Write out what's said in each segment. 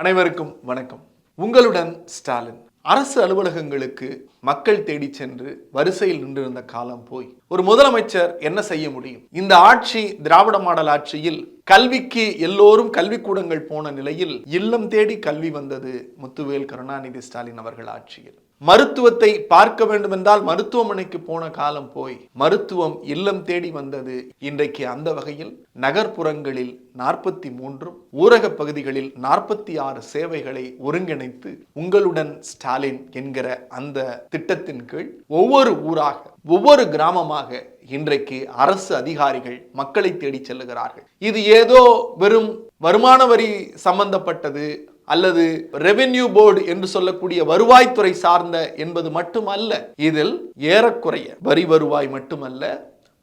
அனைவருக்கும் வணக்கம். உங்களுடன் ஸ்டாலின். அரசு அலுவலகங்களுக்கு மக்கள் தேடி சென்று வரிசையில் நின்றிருந்த காலம் போய் ஒரு முதலமைச்சர் என்ன செய்ய முடியும்? இந்த ஆட்சி திராவிட மாடல் ஆட்சியில் கல்விக்கு எல்லோரும் கல்விக்கூடங்கள் போன நிலையில் இல்லம் தேடி கல்வி வந்தது முத்துவேல் கருணாநிதி ஸ்டாலின் அவர்கள் ஆட்சியில். மருத்துவத்தை பார்க்க வேண்டும் என்றால் மருத்துவமனைக்கு போன காலம் போய் மருத்துவம் இல்லம் தேடி வந்தது. இன்றைக்கு அந்த வகையில் நகர்ப்புறங்களில் நாற்பத்தி மூன்றும் ஊரக பகுதிகளில் நாற்பத்தி ஆறு சேவைகளை ஒருங்கிணைத்து உங்களுடன் ஸ்டாலின் என்கிற அந்த திட்டத்தின் கீழ் ஒவ்வொரு ஊராக ஒவ்வொரு கிராமமாக இன்றைக்கு அரசு அதிகாரிகள் மக்களை தேடி செல்லுகிறார்கள். இது ஏதோ வெறும் வருமான வரி சம்பந்தப்பட்டது அல்லது ரெவென்யூ போர்டு என்று சொல்லக்கூடிய வருவாய்த்துறை சார்ந்த என்பது மட்டுமல்ல இதில் ஏறக்குறைய வரி வருவாய் மட்டுமல்ல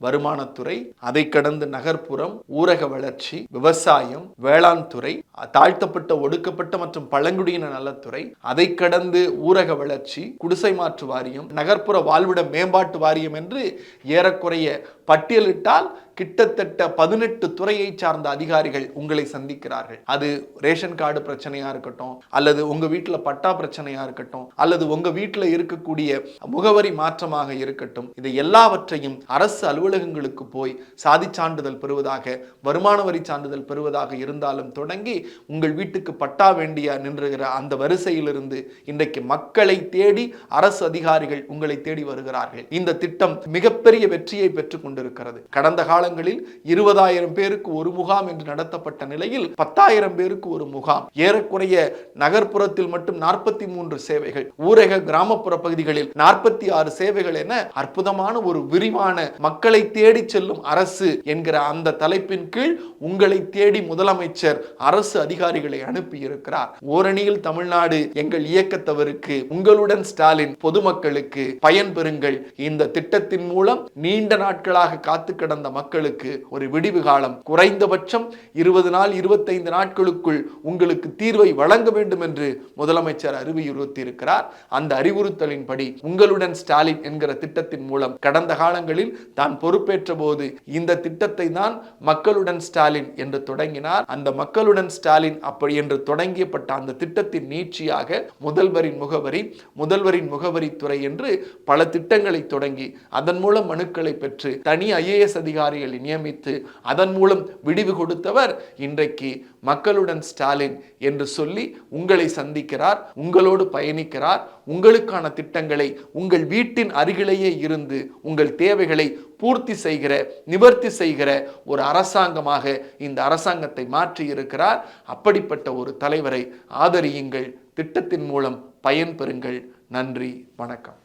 வருமானத்துறை அதை கடந்து நகர்ப்புறம் ஊரக வளர்ச்சி விவசாயம் வேளாண் துறை தாழ்த்தப்பட்ட ஒடுக்கப்பட்ட மற்றும் பழங்குடியின நலத்துறை அதை கடந்து ஊரக வளர்ச்சி குடிசை மாற்று வாரியம் நகர்ப்புற வாழ்விட மேம்பாட்டு வாரியம் என்று ஏறக்குறைய பட்டியலிட்டால் கிட்டத்தட்ட பதினெட்டு துறையை சார்ந்த அதிகாரிகள் உங்களை சந்திக்கிறார்கள். அது ரேஷன் கார்டு பிரச்சனையா இருக்கட்டும் அல்லது உங்க வீட்டில் பட்டா பிரச்சனையா இருக்கட்டும் அல்லது உங்க வீட்டில் இருக்கக்கூடிய முகவரி மாற்றமாக இருக்கட்டும் இது எல்லாவற்றையும் அரசு அலுவலகங்களுக்கு போய் சாதி சான்றிதழ் பெறுவதாக வருமான வரி சான்றிதழ் பெறுவதாக இருந்தாலும் தொடங்கி உங்கள் வீட்டுக்கு பட்டா வேண்டிய நின்றுகிற அந்த வரிசையிலிருந்து இன்றைக்கு மக்களை தேடி அரசு அதிகாரிகள் உங்களை தேடி வருகிறார்கள். இந்த திட்டம் மிகப்பெரிய வெற்றியை பெற்றுக் கொண்டிருக்கிறது. கடந்த கால காலங்களில் இருபதாயிரம் பேருக்கு ஒரு முகாம் என்று நடத்தப்பட்ட நிலையில் பத்தாயிரம் பேருக்கு ஒரு முகாம். ஏறக்குறைய நகர்ப்புறத்தில் மட்டும் நாற்பத்தி மூன்று சேவைகள். ஊரக கிராமப்புற பகுதிகளில் நாற்பத்தி ஆறு சேவைகள் என அற்புதமான ஒரு விரிவான மக்களை தேடி செல்லும் அரசு என்கிற அந்த தலைப்பின் கீழ் உங்களை தேடி முதலமைச்சர் அரசு அதிகாரிகளை அனுப்பி இருக்கிறார் ஓரணியில் தமிழ்நாடு எங்கள் இயக்கத்தவருக்கு உங்களுடன் ஸ்டாலின் பொதுமக்களுக்கு பயன் பெறுங்கள். இந்த திட்டத்தின் மூலம் நீண்ட நாட்களாக காத்து கிடந்த மக்களுக்கு ஒரு விடிவு காலம். குறைந்தபட்சம் இருபது நாள் இருபத்தைந்து நாட்களுக்குள் உங்களுக்கு தீர்வை வழங்க வேண்டும் என்று முதலமைச்சர் அறிவுறுத்தியிருக்கிறார். அந்த அறிவுறுத்தலின்படி உங்களுடன் ஸ்டாலின் என்கிற திட்டத்தின் மூலம் கடந்த காலங்களில் தான் பொறுப்பேற்ற போது இந்த திட்டத்தை தான் மக்களுடன் ஸ்டாலின் என்று தொடங்கினார். அந்த மக்களுடன் ஸ்டாலின் அப்படி என்று தொடங்கியப்பட்ட அந்த திட்டத்தின் நீட்சியாக முதல்வரின் முகவரி முதல்வரின் முகவரி துறை என்று பல திட்டங்களை தொடங்கி அதன் மூலம் மனுக்களை பெற்று தனி ஐஏஎஸ் அதிகாரிகள் நியமித்து அதன் மூலம் விடிவு கொடுத்தவர் இன்றைக்கு மக்களுடன் ஸ்டாலின் என்று சொல்லி உங்களை சந்திக்கிறார் உங்களோடு பயணிக்கிறார் உங்களுக்கான திட்டங்களை உங்கள் வீட்டின் அருகிலேயே இருந்து உங்கள் தேவைகளை பூர்த்தி செய்கிற நிவர்த்தி செய்கிற ஒரு அரசாங்கமாக இந்த அரசாங்கத்தை மாற்றி இருக்கிறார். அப்படிப்பட்ட ஒரு தலைவரை ஆதரியுங்கள் திட்டத்தின் மூலம் பயன் பெறுங்கள். நன்றி வணக்கம்.